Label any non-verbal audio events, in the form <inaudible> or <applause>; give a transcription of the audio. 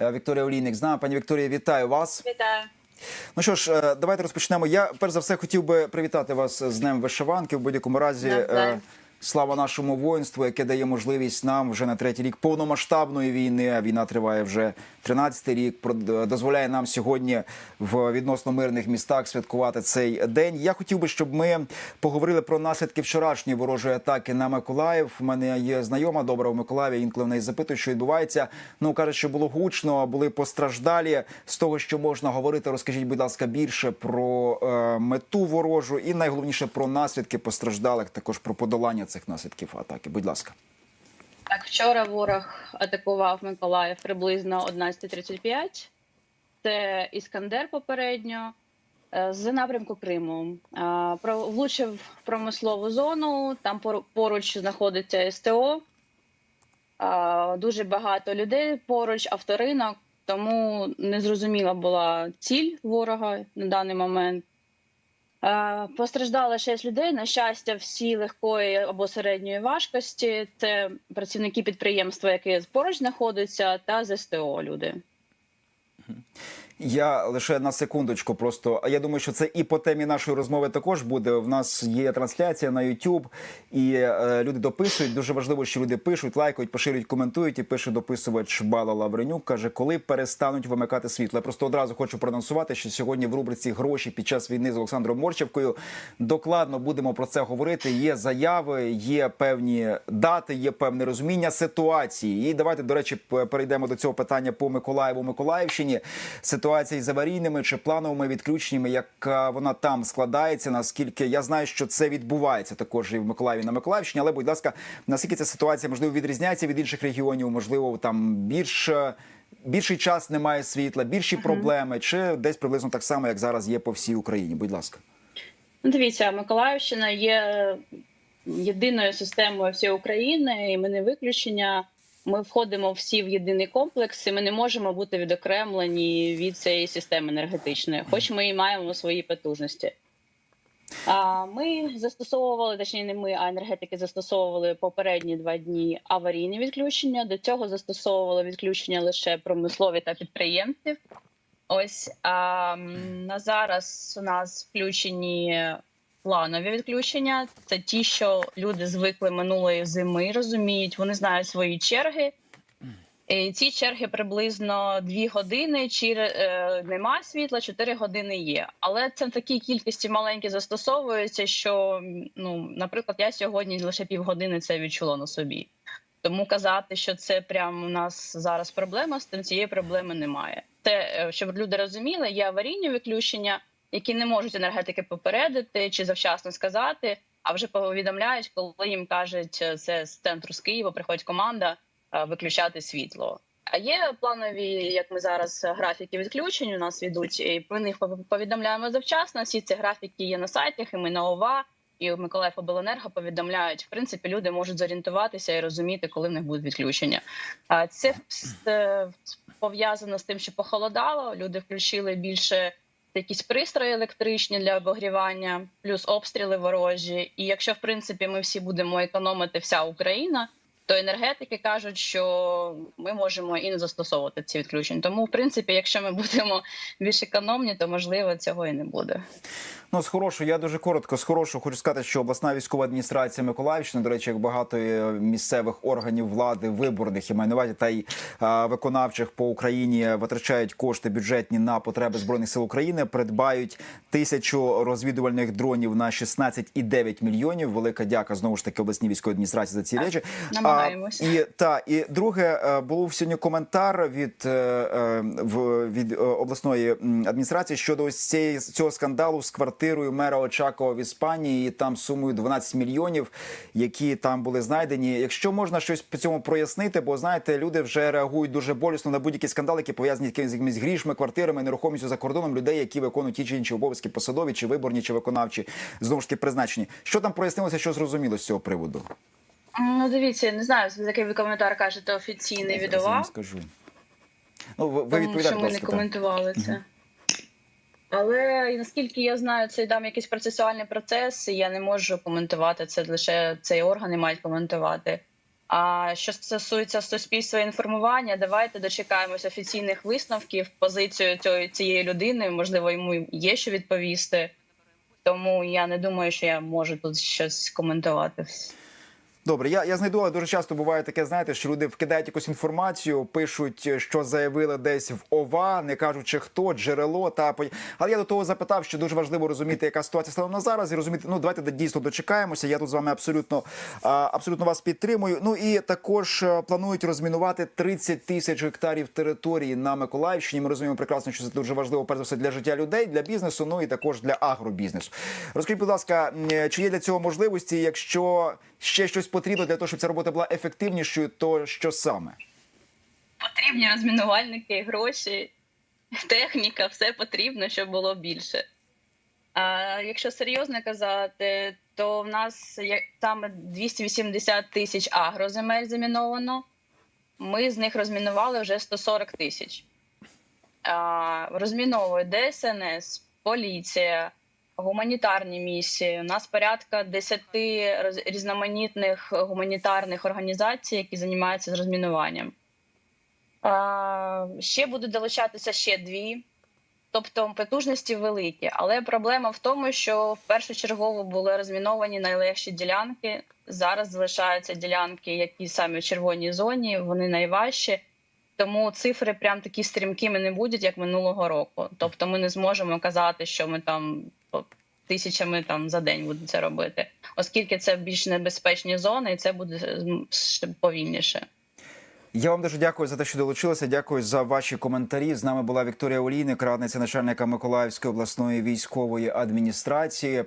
е, Вікторія Олійник з нами. Пані Вікторія, вітаю вас. Вітаю. Ну що ж, е, давайте розпочнемо. Я перш за все хотів би привітати вас з Днем Вишиванки. В будь-якому разі, Навзаєм. Слава нашому воїнству, яке дає можливість нам вже на третій рік повномасштабної війни. Війна триває вже 13-й рік. дозволяє нам сьогодні в відносно мирних містах святкувати цей день. Я хотів би, щоб ми поговорили про наслідки вчорашньої ворожої атаки на Миколаїв. У мене є знайома добра в Миколаєві. Інколи в неї запитують, що відбувається. Ну каже, що було гучно, були постраждалі. З того, що можна говорити, розкажіть, будь ласка, більше про е, мету ворожу і найголовніше про наслідки постраждалих, також про подолання цих наслідків атаки. Будь ласка. Так, вчора ворог атакував Миколаїв приблизно 11.35. Це Іскандер попередньо е, з напрямку Криму. Е, Влучив промислову зону, там поруч знаходиться СТО. Е, Дуже багато людей поруч, авторинок, тому незрозуміла була ціль ворога на даний момент. Е, Постраждало 6 людей. На щастя, всі легкої або середньої важкості. Це працівники підприємства, які поруч знаходяться, та з СТО люди. Я лише на секундочку, просто я думаю, що це і по темі нашої розмови також буде. В нас є трансляція на YouTube, і е, люди дописують. Дуже важливо, що люди пишуть, лайкають, поширюють, коментують. І пише дописувач Бала Лавренюк. каже, коли перестануть вимикати світло. Я просто одразу хочу проанонсувати, що сьогодні в рубриці гроші під час війни з Олександром Морчевкою докладно будемо про це говорити. Є заяви, є певні дати, є певне розуміння ситуації. І давайте, до речі, перейдемо до цього питання по Миколаєву, Миколаївщині. Ситуація із аварійними чи плановими відключеннями, яка вона там складається. Наскільки я знаю, що це відбувається також і в Миколаєві на Миколаївщині. Але, будь ласка, наскільки ця ситуація можливо відрізняється від інших регіонів? Можливо, там більш більший час немає світла, більші проблеми, чи десь приблизно так само, як зараз є по всій Україні. Будь ласка. Ну, дивіться, Миколаївщина є єдиною системою всієї України, і ми не виключення. Ми входимо всі в єдиний комплекс, і ми не можемо бути відокремлені від цієї системи енергетичної, хоч ми і маємо свої потужності. А ми застосовували, точніше, не ми, а енергетики застосовували попередні два дні аварійні відключення. До цього застосовували відключення лише промислові та підприємців. Ось а, на зараз у нас включені планові відключення. Це ті, що люди звикли минулої зими, розуміють, вони знають свої черги. І ці черги приблизно 2 години, чи е, нема світла, 4 години є. Але це в такій кількості маленькі застосовується, що ну, наприклад, я сьогодні лише півгодини це відчула на собі. Тому казати, що це прямо у нас зараз проблема, з тим цієї проблеми немає. Це е, щоб люди розуміли, є аварійні виключення, які не можуть енергетики попередити чи завчасно сказати, а вже повідомляють, коли їм кажуть, е, це з центру з Києва приходить команда е, виключати світло. А є планові, як ми зараз е, графіки відключень у нас ведуть, і ми їх повідомляємо завчасно. Всі ці графіки є на сайтах, і ми на ОВА, і у Миколаїв Обленерго повідомляють. В принципі, люди можуть зорієнтуватися і розуміти, коли в них будуть відключення. Це пов'язано з тим, що похолодало. Люди включили більше якісь пристрої електричні для обогрівання, плюс обстріли ворожі. І якщо в принципі ми всі будемо економити вся Україна, то енергетики кажуть, що ми можемо і не застосовувати ці відключення. Тому, в принципі, якщо ми <laughs> будемо більш економні, то можливо цього і не буде. Ну, з хорошого, я дуже коротко з хорошого хочу сказати, що обласна військова адміністрація Миколаївщини, до речі, як багато е, місцевих органів влади, виборних і увазі, та й а, виконавчих по Україні витрачають кошти бюджетні на потреби збройних сил України, придбають тисячу розвідувальних дронів на 16,9 мільйонів. Велика дяка знову ж таки обласній військовій адміністрації за ці речі. намагаємось. А, і та і друге е, був сьогодні коментар від, е, е, в, від е, обласної адміністрації щодо ось цієї цього скандалу з квартирою мера Очакова в Іспанії. і Там сумою 12 мільйонів, які там були знайдені. Якщо можна щось по цьому прояснити, бо знаєте, люди вже реагують дуже болісно на будь-які скандали, які пов'язані з якимись грішми, квартирами, нерухомістю за кордоном людей, які виконують ті чи інші обов'язки посадові, чи виборні, чи виконавчі, знову ж таки призначені. Що там прояснилося, що зрозуміло з цього приводу? Ну, дивіться, не знаю, за який ви коментар кажете офіційний від скажу. Ну, ви, тому відповідаєте, що ми не коментували це. Але наскільки я знаю, це там якийсь процесуальний процес, і я не можу коментувати це. Лише цей органи мають коментувати. А що стосується суспільства інформування, давайте дочекаємось офіційних висновків. Позицію цієї людини, можливо, йому є що відповісти. Тому я не думаю, що я можу тут щось коментувати. Добре, я, я знайду, але дуже часто буває таке, знаєте, що люди вкидають якусь інформацію, пишуть, що заявили десь в ОВА, не кажучи хто, джерело та Але я до того запитав, що дуже важливо розуміти, яка ситуація станом на зараз, і розуміти, ну давайте дійсно дочекаємося. Я тут з вами абсолютно абсолютно вас підтримую. Ну і також е, планують розмінувати 30 тисяч гектарів території на Миколаївщині. Ми розуміємо прекрасно, що це дуже важливо перш за все для життя людей, для бізнесу, ну і також для агробізнесу. Розкажіть, будь ласка, чи є для цього можливості? Якщо ще щось потрібно для того, щоб ця робота була ефективнішою, то що саме? Потрібні розмінувальники, гроші, техніка, все потрібно, щоб було більше. А якщо серйозно казати, то в нас саме 280 тисяч агроземель заміновано. Ми з них розмінували вже 140 тисяч. Розміновує ДСНС, поліція, гуманітарні місії. У нас порядка 10 різноманітних гуманітарних організацій, які займаються з розмінуванням. Ще будуть долучатися ще дві. Тобто потужності великі, але проблема в тому, що в першочергово були розміновані найлегші ділянки. Зараз залишаються ділянки, які саме в червоній зоні, вони найважчі. Тому цифри прям такі стрімкими не будуть, як минулого року. Тобто, ми не зможемо казати, що ми там тисячами там за день будуть це робити, оскільки це більш небезпечні зони, і це буде повільніше. Я вам дуже дякую за те, що долучилися. Дякую за ваші коментарі. З нами була Вікторія Олійник, радниця начальника Миколаївської обласної військової адміністрації.